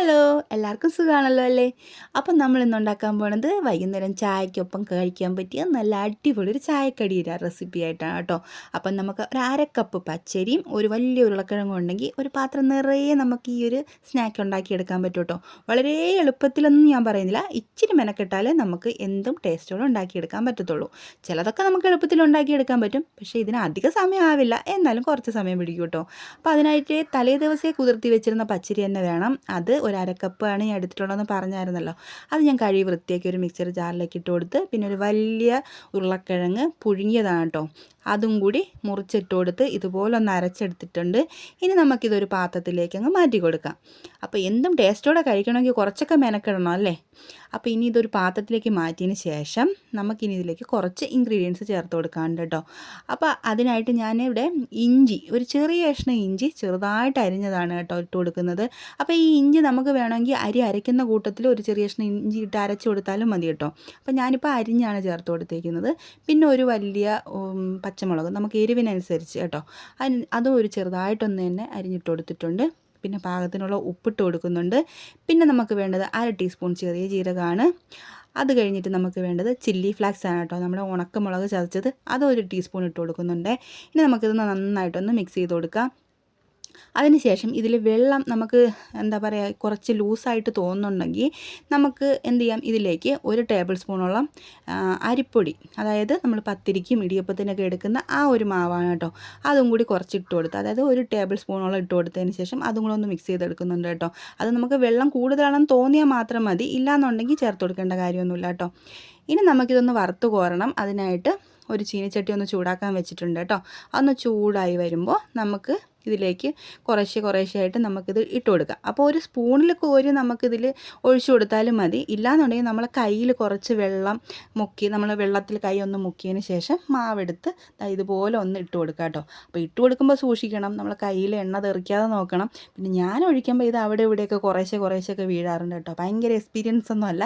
Hello എല്ലാവർക്കും സുഖമാണല്ലോ അല്ലേ? അപ്പം നമ്മൾ ഇന്ന് ഉണ്ടാക്കാൻ പോണത് വൈകുന്നേരം ചായക്കൊപ്പം കഴിക്കാൻ പറ്റിയ നല്ല അടിപൊളി ഒരു ചായക്കടിയുടെ റെസിപ്പി ആയിട്ടാണ് കേട്ടോ. അപ്പം നമുക്ക് ഒരു അര കപ്പ് പച്ചരിയും ഒരു വലിയ ഉരുളക്കിഴങ്ങും ഉണ്ടെങ്കിൽ ഒരു പാത്രം നിറയെ നമുക്ക് ഈ ഒരു സ്നാക്ക് ഉണ്ടാക്കിയെടുക്കാൻ പറ്റും കേട്ടോ. വളരെ എളുപ്പത്തിലൊന്നും ഞാൻ പറയുന്നില്ല. ഇച്ചിരി മെനക്കെട്ടാലേ നമുക്ക് എന്തും ടേസ്റ്റോടെ ഉണ്ടാക്കിയെടുക്കാൻ പറ്റത്തുള്ളൂ. ചിലതൊക്കെ നമുക്ക് എളുപ്പത്തിൽ ഉണ്ടാക്കിയെടുക്കാൻ പറ്റും. പക്ഷേ ഇതിന് അധിക സമയം ആവില്ല. എന്നാലും കുറച്ച് സമയം പിടിക്കും കേട്ടോ. അപ്പോൾ അതിനായിട്ട് തലേ ദിവസേ കുതിർത്തി വെച്ചിരുന്ന പച്ചരി തന്നെ വേണം. അത് ഒരു അരക്കപ്പാണ് ഞാൻ എടുത്തിട്ടുള്ളതെന്ന് പറഞ്ഞായിരുന്നല്ലോ. അത് ഞാൻ കഴുകി വൃത്തിയാക്കി ഒരു മിക്സർ ജാറിലേക്ക് ഇട്ട് കൊടുത്ത് പിന്നെ ഒരു വലിയ ഉരുളക്കിഴങ്ങ് പുഴുങ്ങിയതാണ് കേട്ടോ. അതും കൂടി മുറിച്ചിട്ട് കൊടുത്ത് ഇതുപോലെ ഒന്ന് അരച്ചെടുത്തിട്ടുണ്ട്. ഇനി നമുക്കിതൊരു പാത്രത്തിലേക്ക് അങ്ങ് മാറ്റി കൊടുക്കാം. അപ്പോൾ എന്തും ടേസ്റ്റോടെ കഴിക്കണമെങ്കിൽ കുറച്ചൊക്കെ മെനക്കിടണം അല്ലേ? അപ്പോൾ ഇനി ഇതൊരു പാത്രത്തിലേക്ക് മാറ്റിയതിന് ശേഷം നമുക്കിനി ഇതിലേക്ക് കുറച്ച് ഇൻഗ്രീഡിയൻസ് ചേർത്ത് കൊടുക്കാനുണ്ട് കേട്ടോ. അപ്പോൾ അതിനായിട്ട് ഞാനിവിടെ ഇഞ്ചി ഒരു ചെറിയ കഷ്ണം ഇഞ്ചി ചെറുതായിട്ട് അരിഞ്ഞതാണ് കേട്ടോ ഇട്ട് കൊടുക്കുന്നത്. അപ്പോൾ ഈ ഇഞ്ചി നമുക്ക് വേണമെങ്കിൽ അരി അരയ്ക്കുന്ന കൂട്ടത്തിൽ ഒരു ചെറിയ കഷ്ണം ഇഞ്ചി ഇട്ട് അരച്ച് കൊടുത്താലും മതി കേട്ടോ. അപ്പോൾ ഞാനിപ്പോൾ അരിഞ്ഞാണ് ചേർത്ത് കൊടുത്തേക്കുന്നത്. പിന്നെ ഒരു വലിയ പച്ചമുളക് നമുക്ക് എരിവിനനുസരിച്ച് കേട്ടോ. അതിന് അതും ഒരു ചെറുതായിട്ടൊന്ന് തന്നെ അരിഞ്ഞിട്ട് കൊടുത്തിട്ടുണ്ട്. പിന്നെ പാകത്തിനുള്ള ഉപ്പിട്ട് കൊടുക്കുന്നുണ്ട്. പിന്നെ നമുക്ക് വേണ്ടത് അര ടീസ്പൂൺ ചെറിയ ജീരകമാണ്. അത് കഴിഞ്ഞിട്ട് നമുക്ക് വേണ്ടത് ചില്ലി ഫ്ലാക്സ് ആണ് കേട്ടോ. നമ്മുടെ ഉണക്കമുളക് ചതച്ചത് അതൊരു ടീസ്പൂൺ ഇട്ട് കൊടുക്കുന്നുണ്ട്. ഇനി നമുക്കിത് നന്നായിട്ടൊന്ന് മിക്സ് ചെയ്ത് കൊടുക്കാം. അതിനുശേഷം ഇതിൽ വെള്ളം നമുക്ക് എന്താ പറയുക കുറച്ച് ലൂസായിട്ട് തോന്നുന്നുണ്ടെങ്കിൽ നമുക്ക് എന്ത് ചെയ്യാം? ഇതിലേക്ക് ഒരു ടേബിൾ സ്പൂണോളം അരിപ്പൊടി അതായത് നമ്മൾ പത്തിരിക്കും ഇടിയപ്പത്തിനൊക്കെ എടുക്കുന്ന ആ ഒരു മാവാണ് കേട്ടോ. അതും കൂടി കുറച്ച് ഇട്ട് കൊടുത്ത് അതായത് ഒരു ടേബിൾ സ്പൂണോളം ഇട്ട് കൊടുത്തതിന് ശേഷം അതും കൂടെ ഒന്ന് മിക്സ് ചെയ്തെടുക്കുന്നുണ്ട് കേട്ടോ. അത് നമുക്ക് വെള്ളം കൂടുതലാണെന്ന് തോന്നിയാൽ മാത്രം മതി. ഇല്ലാന്നുണ്ടെങ്കിൽ ചേർത്ത് കൊടുക്കേണ്ട കാര്യമൊന്നുമില്ല കേട്ടോ. ഇനി നമുക്കിതൊന്ന് വറുത്ത് കോരണം. അതിനായിട്ട് ഒരു ചീനിച്ചട്ടി ഒന്ന് ചൂടാക്കാൻ വെച്ചിട്ടുണ്ട് കേട്ടോ. അതൊന്ന് ചൂടായി വരുമ്പോൾ നമുക്ക് ഇതിലേക്ക് കുറേശ്ശെ കുറേശ്ശെ ആയിട്ട് നമുക്കിത് ഇട്ട് കൊടുക്കാം. അപ്പോൾ ഒരു സ്പൂണിൽ കോരി നമുക്കിതിൽ ഒഴിച്ചു കൊടുത്താലും മതി. ഇല്ലാന്നുണ്ടെങ്കിൽ നമ്മൾ കയ്യിൽ കുറച്ച് വെള്ളം മുക്കി നമ്മൾ വെള്ളത്തിൽ കൈ ഒന്ന് മുക്കിയതിന് ശേഷം മാവെടുത്ത് ഇതുപോലെ ഒന്ന് ഇട്ട് കൊടുക്കുക കേട്ടോ. അപ്പോൾ ഇട്ട് കൊടുക്കുമ്പോൾ സൂക്ഷിക്കണം. നമ്മൾ കയ്യിൽ എണ്ണ തെറിക്കാതെ നോക്കണം. പിന്നെ ഞാൻ ഒഴിക്കുമ്പോൾ ഇത് അവിടെ ഇവിടെയൊക്കെ കുറേശ്ശെ കുറേശ്ശെയൊക്കെ വീഴാറുണ്ട് കേട്ടോ. ഭയങ്കര എക്സ്പീരിയൻസ് ഒന്നുമല്ല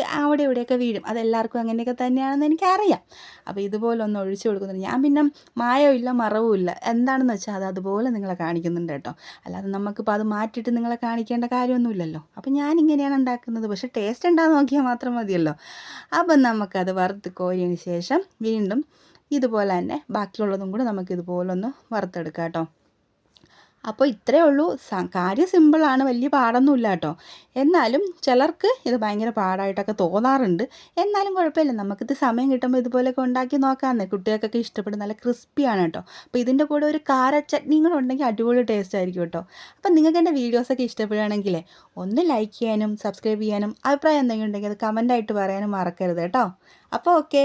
അവിടെ ഇവിടെയൊക്കെ വീഴും. അതെല്ലാവർക്കും അങ്ങനെയൊക്കെ തന്നെയാണെന്ന് എനിക്കറിയാം. അപ്പോൾ ഇതുപോലെ ഒന്ന് ഒഴിച്ചു കൊടുക്കുന്നുണ്ട്. ഞാൻ പിന്നെ മായമില്ല മറവുമില്ല എന്താണെന്ന് വെച്ചാൽ അത് അതുപോലെ നിങ്ങളെ കാണിക്കുന്നുണ്ട് കേട്ടോ. അല്ലാതെ നമുക്കിപ്പോൾ അത് മാറ്റിയിട്ട് നിങ്ങളെ കാണിക്കേണ്ട കാര്യമൊന്നുമില്ലല്ലോ. അപ്പോൾ ഞാൻ ഇങ്ങനെയാണ് ഉണ്ടാക്കുന്നത്. പക്ഷേ ടേസ്റ്റ് ഉണ്ടാകുന്ന നോക്കിയാൽ മാത്രം മതിയല്ലോ. അപ്പം നമുക്കത് വറുത്ത് കോരിയതിന് ശേഷം വീണ്ടും ഇതുപോലെ തന്നെ ബാക്കിയുള്ളതും കൂടെ നമുക്കിതുപോലൊന്ന് വറുത്തെടുക്കാം കേട്ടോ. അപ്പോൾ ഇത്രയേ ഉള്ളൂ. കാര്യം സിമ്പിളാണ് വലിയ പാടൊന്നുമില്ല കേട്ടോ. എന്നാലും ചിലർക്ക് ഇത് ഭയങ്കര പാടായിട്ടൊക്കെ തോന്നാറുണ്ട്. എന്നാലും കുഴപ്പമില്ല. നമുക്കിത് സമയം കിട്ടുമ്പോൾ ഇതുപോലെയൊക്കെ ഉണ്ടാക്കി നോക്കാമെന്നേ. കുട്ടികൾക്കൊക്കെ ഇഷ്ടപ്പെടും നല്ല ക്രിസ്പിയാണ് കേട്ടോ. അപ്പോൾ ഇതിന്റെ കൂടെ ഒരു കാര ചട്നിയും ഉണ്ടെങ്കിൽ അടിപൊളി ടേസ്റ്റ് ആയിരിക്കും കേട്ടോ. അപ്പം നിങ്ങൾക്ക് എന്റെ വീഡിയോസൊക്കെ ഇഷ്ടപ്പെടുകയാണെങ്കിൽ ഒന്ന് ലൈക്ക് ചെയ്യാനും സബ്സ്ക്രൈബ് ചെയ്യാനും അഭിപ്രായം എന്തെങ്കിലും ഉണ്ടെങ്കിൽ അത് കമന്റായിട്ട് പറയാനും മറക്കരുത് കേട്ടോ. അപ്പോൾ ഓക്കെ